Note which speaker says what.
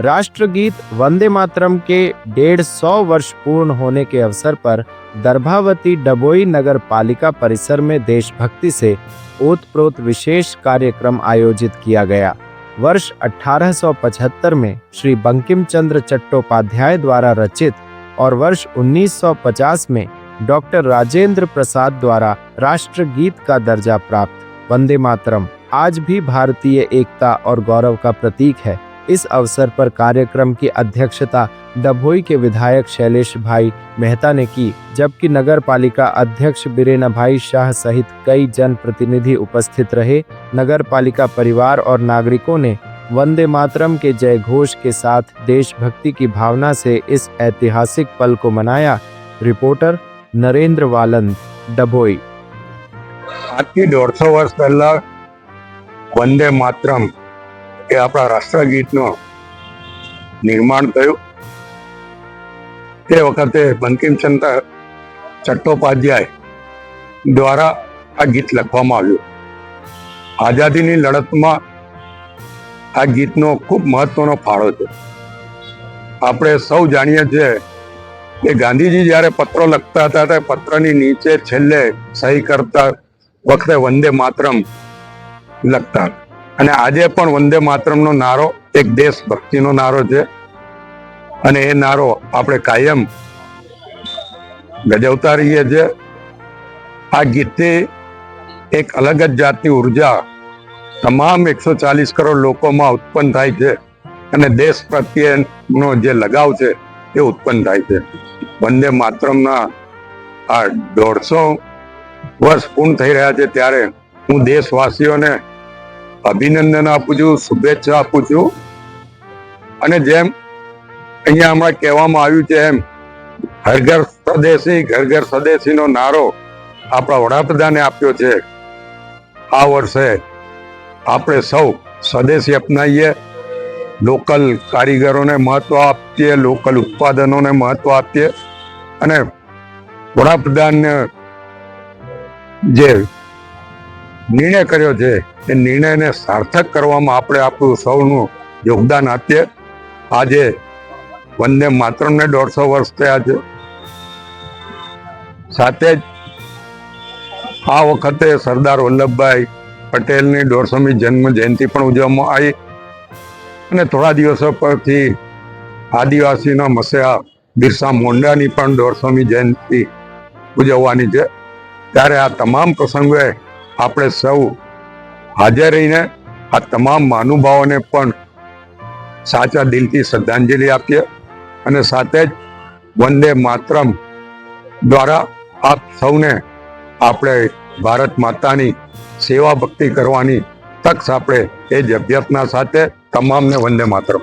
Speaker 1: राष्ट्रगीत वंदे मातरम के डेढ़ सौ वर्ष पूर्ण होने के अवसर पर दर्भावती डबोई नगर पालिका परिसर में देशभक्ति से ओतप्रोत विशेष कार्यक्रम आयोजित किया गया। वर्ष 1875 में श्री बंकिम चंद्र चट्टोपाध्याय द्वारा रचित और वर्ष 1950 में डॉक्टर राजेंद्र प्रसाद द्वारा राष्ट्रगीत का दर्जा प्राप्त। वंदे मातरम, आज भी भारतीय एकता और गौरव का प्रतीक है। इस अवसर पर कार्यक्रम की अध्यक्षता डभोई के विधायक शैलेश भाई मेहता ने की जबकि नगर पालिका अध्यक्ष बीरेना भाई शाह सहित कई जन प्रतिनिधि उपस्थित रहे नगर पालिका परिवार और नागरिकों ने वंदे मातरम के जय घोष के साथ देशभक्ति की भावना से इस ऐतिहासिक पल को मनाया रिपोर्टर नरेंद्र वालंद डभोई
Speaker 2: આજથી દોઢસો વર્ષ પહેલા વંદે માતરમ એ આપણા રાષ્ટ્રગીતનું નિર્માણ થયું. તે વખતે બંકિમચંદ્ર ચટ્ટોપાધ્યાય દ્વારા આ ગીત લખવામાં આવ્યું. આઝાદીની લડતમાં આ ગીતનો ખૂબ મહત્વનો ફાળો છે. આપણે સૌ જાણીએ છીએ કે ગાંધીજી જ્યારે પત્રો લખતા હતા ત્યારે પત્રની નીચે છેલ્લે સહી કરતા વખતે વંદે માતરમ લખતા અને આજે પણ વંદે માતરમનો નારો એક દેશભક્તિનો નારો છે. અને એ નારો આપણે કાયમ ગજવતા રહીએ છીએ. આ ગીતથી એક અલગ જ જાતની ઊર્જા તમામ એકસો ચાલીસ કરોડ લોકોમાં ઉત્પન્ન થાય છે. અને દેશ પ્રત્યેનો જે લગાવ છે એ ઉત્પન્ન થાય છે. વંદે માતરમના આ દોઢસો વર્ષ પૂર્ણ થઈ રહ્યા છે ત્યારે હું દેશવાસીઓને અભિનંદન આપું છું, શુભેચ્છા આપું છું. અને જેમ અહીંયા હમણાં કહેવામાં આવ્યું છે એમ ઘર ઘર સ્વદેશી ઘર ઘર સ્વદેશીનો નારો આપણા વડાપ્રધાને આપ્યો છે. આ વર્ષે આપણે સૌ સ્વદેશી અપનાવીએ. લોકલ કારીગરોને મહત્વ આપીએ, લોકલ ઉત્પાદનોને મહત્વ આપીએ. અને વડાપ્રધાનને જે નિર્ણય કર્યો છે, એ નિર્ણયને સાર્થક કરવામાં આપણે આપણું સૌનું યોગદાન આપીએ. આજે વંદે માતરમને દોઢસો વર્ષ થયા છે. સાથે જ આ વખતે સરદાર વલ્લભભાઈ પટેલની દોઢસોમી જન્મ જયંતિ પણ ઉજવવામાં આવી. અને થોડા દિવસો પરથી આદિવાસીના મસેહા બિરસા મોંડાની પણ દોઢસોમી જયંતિ ઉજવવાની છે. ત્યારે આ તમામ પ્રસંગોએ આપણે સૌ હાજર રહીને આ તમામ મહાનુભાવોને પણ સાચા દિલથી શ્રદ્ધાંજલિ આપીએ અને સાથે જ વંદે માતરમ દ્વારા આપ સૌને આપણે ભારત માતાની સેવા ભક્તિ કરવાની તક આપણે એ જ અભ્યર્થના સાથે તમામને વંદે માતરમ.